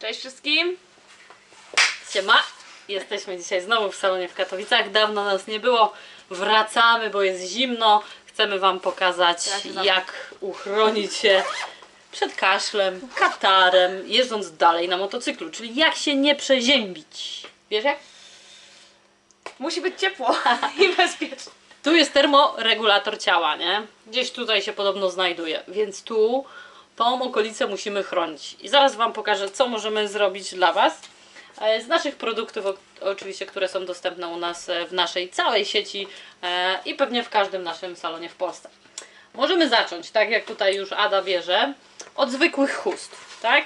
Cześć wszystkim. Siema! Jesteśmy dzisiaj znowu w salonie w Katowicach. Dawno nas nie było. Wracamy, bo jest zimno. Chcemy Wam pokazać, Ja jak uchronić się przed kaszlem, katarem, jeżdżąc dalej na motocyklu, czyli jak się nie przeziębić. Wiesz jak? Musi być ciepło i bezpiecznie. Tu jest termoregulator ciała, nie? Gdzieś tutaj się podobno znajduje, więc tu tą okolicę musimy chronić. I zaraz Wam pokażę, co możemy zrobić dla Was. E, Z naszych produktów, oczywiście, które są dostępne u nas e, w naszej całej sieci e, i pewnie w każdym naszym salonie w Polsce. Możemy zacząć, tak jak tutaj już Ada bierze, od zwykłych chust, tak?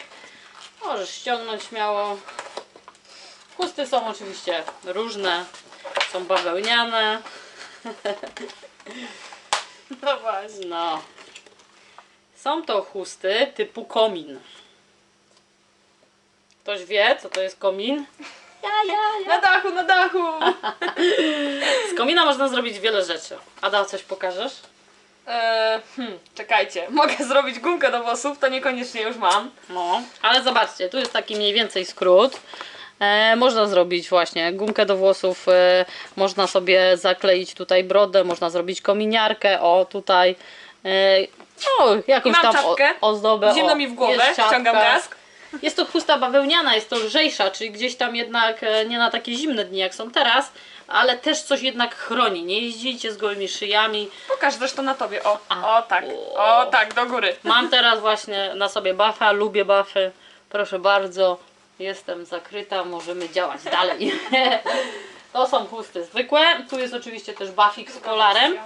Możesz ściągnąć śmiało. Chusty są oczywiście różne, są bawełniane, No właśnie. no. Są to chusty typu komin. Ktoś wie, co to jest komin? Ja, ja, Na dachu, na dachu. Z komina można zrobić wiele rzeczy. Ada, coś pokażesz? Eee, hmm, czekajcie, mogę zrobić gumkę do włosów, to niekoniecznie już mam. No, ale zobaczcie, tu jest taki mniej więcej skrót. E, można zrobić właśnie gumkę do włosów, e, można sobie zakleić tutaj brodę, można zrobić kominiarkę, o tutaj. E, no, jakąś I mam tam czapkę. Ozdobę. Zimno o, mi w głowę, jest czapka. ściągam kask. Jest to chusta bawełniana, jest to lżejsza, czyli gdzieś tam jednak e, nie na takie zimne dni jak są teraz, ale też coś jednak chroni. Nie jeździcie z gołymi szyjami. Pokaż zresztą na tobie, o, A. o tak, O. tak, do góry. Mam teraz właśnie na sobie buffa, lubię buffy. Proszę bardzo, jestem zakryta, możemy działać dalej. To są chusty zwykłe. Tu jest oczywiście też buffik z polarem.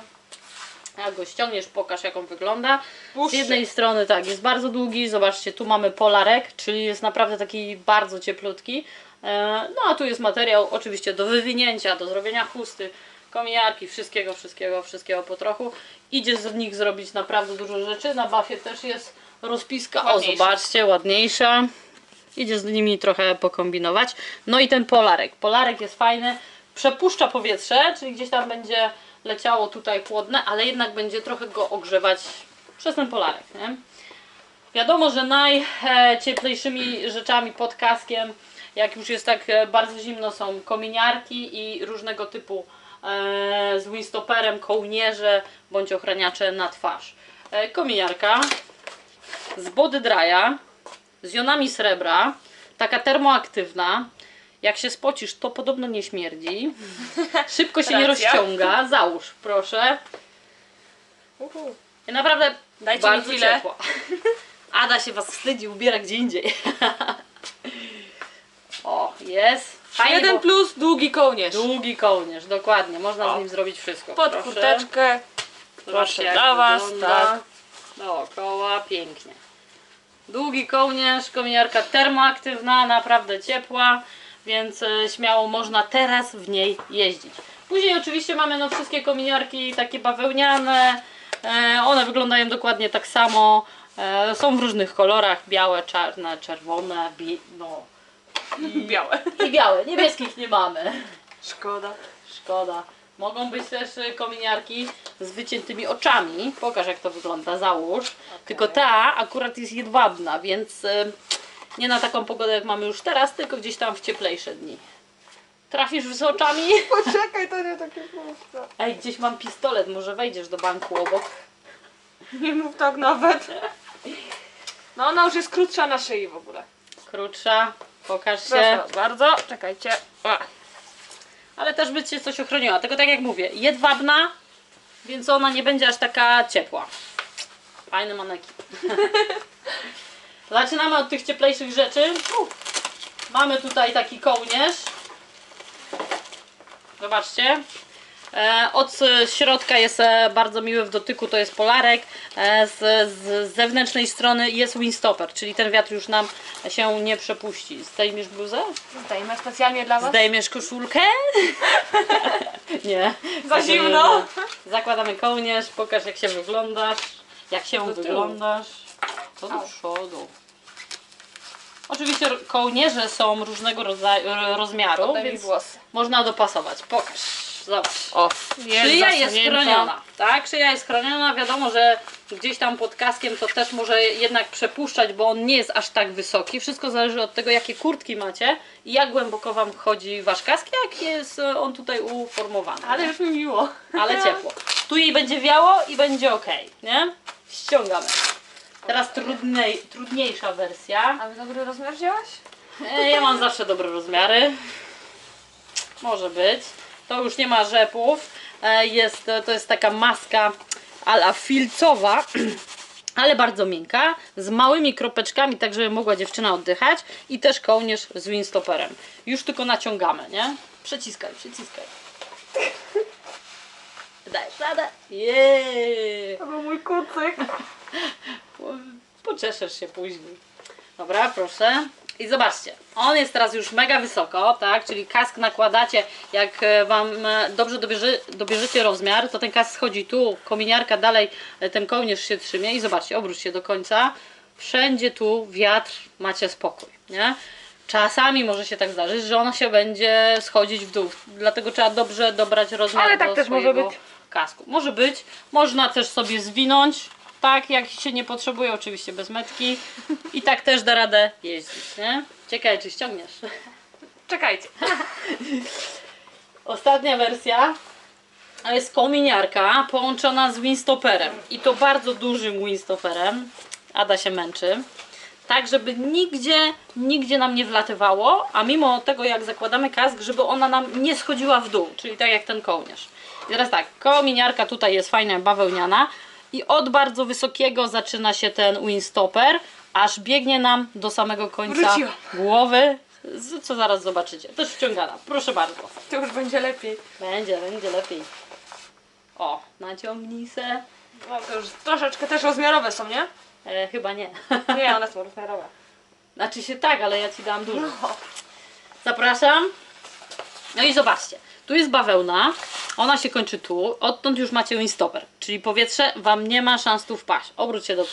Jak go ściągniesz, pokaż jak on wygląda. Z jednej strony tak, jest bardzo długi, zobaczcie, tu mamy polarek, czyli jest naprawdę taki bardzo cieplutki. E, No a tu jest materiał oczywiście do wywinięcia, do zrobienia chusty, kominiarki, wszystkiego, wszystkiego, wszystkiego po trochu. Idzie z nich zrobić naprawdę dużo rzeczy. Na bafie też jest rozpiska, o Ładniejsza. zobaczcie, ładniejsza. Idzie z nimi trochę pokombinować. No i ten polarek. Polarek jest fajny, przepuszcza powietrze, czyli gdzieś tam będzie leciało tutaj chłodne, ale jednak będzie trochę go ogrzewać przez ten polarek. Nie? Wiadomo, że najcieplejszymi rzeczami pod kaskiem, jak już jest tak e, bardzo zimno, są kominiarki i różnego typu e, z windstopperem, kołnierze bądź ochraniacze na twarz. E, kominiarka z body dry'a, z jonami srebra, taka termoaktywna. Jak się spocisz, to podobno nie śmierdzi. Szybko się nie Racja. rozciąga. Załóż, proszę. Uhu. I naprawdę Dajcie mi bardzo chwilę. ciepło. Ada się was wstydzi, ubiera gdzie indziej. o, jest. Fajnie, Jeden bo plus, długi kołnierz. Długi kołnierz, dokładnie. Można O. z nim zrobić wszystko. Pod Proszę. kurteczkę. Zobaczcie, Proszę jak dla was, wygląda. tak. Dookoła, pięknie. Długi kołnierz, kominiarka termoaktywna, naprawdę ciepła, więc e, śmiało można teraz w niej jeździć. Później oczywiście mamy no, wszystkie kominiarki takie bawełniane, e, one wyglądają dokładnie tak samo, e, są w różnych kolorach, białe, czarne, czerwone, bie- no Białe. i białe, niebieskich nie mamy. Szkoda. Szkoda. Mogą być też kominiarki z wyciętymi oczami. Pokaż jak to wygląda, załóż. Tylko ta akurat jest jedwabna, więc nie na taką pogodę jak mamy już teraz, tylko gdzieś tam w cieplejsze dni. Trafisz z oczami? Poczekaj, to nie takie proste. Ej, gdzieś mam pistolet, może wejdziesz do banku obok. Nie mów tak nawet. No ona już jest krótsza na szyi w ogóle. Krótsza, pokaż się. Proszę bardzo, czekajcie. O. Ale też by Cię coś ochroniła. Tylko tak jak mówię, jedwabna, więc ona nie będzie aż taka ciepła. Fajny manekin. Zaczynamy od tych cieplejszych rzeczy. Mamy tutaj taki kołnierz. Zobaczcie. E, Od środka jest e, bardzo miły w dotyku, to jest polarek. E, Z, z zewnętrznej strony jest windstopper, czyli ten wiatr już nam się nie przepuści. Zdejmiesz bluzę? Zdajemy specjalnie dla was. Zdejmiesz koszulkę? nie. Za zimno. Zakładamy kołnierz, pokaż jak się wyglądasz. Jak się wyglądasz. To do przodu. Oczywiście kołnierze są różnego rodzaju rozmiaru, Oddaj mi więc włosy. można dopasować. Pokaż. zobacz. O, jest Szyja jest zasunięta. chroniona, tak? Szyja jest chroniona, wiadomo, że gdzieś tam pod kaskiem to też może jednak przepuszczać, bo on nie jest aż tak wysoki. Wszystko zależy od tego, jakie kurtki macie i jak głęboko Wam wchodzi Wasz kask, jak jest e, on tutaj uformowany. Ale już mi miło. Ale ciepło. Tu jej będzie wiało i będzie ok, nie? Ściągamy. Teraz trudnej, trudniejsza wersja. A dobry rozmiar wzięłaś? E, Ja mam zawsze dobre rozmiary. Może być. To już nie ma rzepów. E, Jest, to jest taka maska ala filcowa, ale bardzo miękka, z małymi kropeczkami, tak żeby mogła dziewczyna oddychać i też kołnierz z windstopperem. Już tylko naciągamy, nie? Przeciskaj, przeciskaj. Dajesz radę? Jeee! To był mój kucyk. Poczeszesz się później. Dobra, proszę. I zobaczcie, on jest teraz już mega wysoko, tak? Czyli kask nakładacie, jak e, Wam e, dobrze dobierze, dobierzecie rozmiar, to ten kask schodzi tu, kominiarka dalej, e, ten kołnierz się trzymie i zobaczcie, obróć się do końca. Wszędzie tu wiatr, macie spokój, nie? Czasami może się tak zdarzyć, że ona się będzie schodzić w dół, dlatego trzeba dobrze dobrać rozmiar Ale tak do też może swojego być. kasku. Może być, można też sobie zwinąć, tak jak się nie potrzebuje, oczywiście bez metki i tak też da radę jeździć, nie? Ciekawe czy ściągniesz. Czekajcie. Ostatnia wersja to jest kominiarka połączona z windstopperem i to bardzo dużym windstopperem. Ada się męczy. Tak, żeby nigdzie, nigdzie nam nie wlatywało, a mimo tego jak zakładamy kask, żeby ona nam nie schodziła w dół, czyli tak jak ten kołnierz. I teraz tak, kominiarka tutaj jest fajna, bawełniana i od bardzo wysokiego zaczyna się ten windstopper, aż biegnie nam do samego końca Wróciła. głowy, z- co zaraz zobaczycie. Też wciągana, proszę bardzo. To już będzie lepiej. Będzie, będzie lepiej. O, naciągnij se. No, to już troszeczkę też rozmiarowe są, nie? E, chyba nie. Nie, one są rozmiarowe. Znaczy się tak, ale ja ci dam dużo. Zapraszam. No i zobaczcie. Tu jest bawełna. Ona się kończy tu. Odtąd już macie windstopper. Czyli powietrze wam nie ma szans tu wpaść. Obróć się do...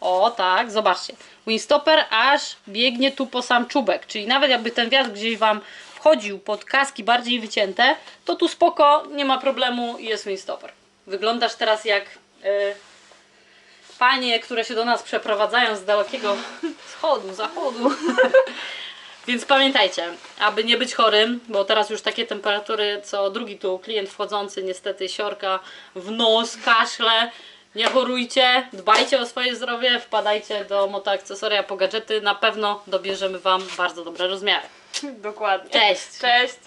O, tak, zobaczcie. Windstopper aż biegnie tu po sam czubek. Czyli nawet jakby ten wiatr gdzieś wam wchodził pod kaski bardziej wycięte, to tu spoko, nie ma problemu jest windstopper. Wyglądasz teraz jak... y, panie, które się do nas przeprowadzają z dalekiego wschodu, zachodu. Więc pamiętajcie, aby nie być chorym, bo teraz już takie temperatury, co drugi tu klient wchodzący, niestety siorka w nos, kaszle. Nie chorujcie, dbajcie o swoje zdrowie, wpadajcie do motoakcesoria po gadżety, na pewno dobierzemy Wam bardzo dobre rozmiary. Dokładnie. Cześć! Cześć.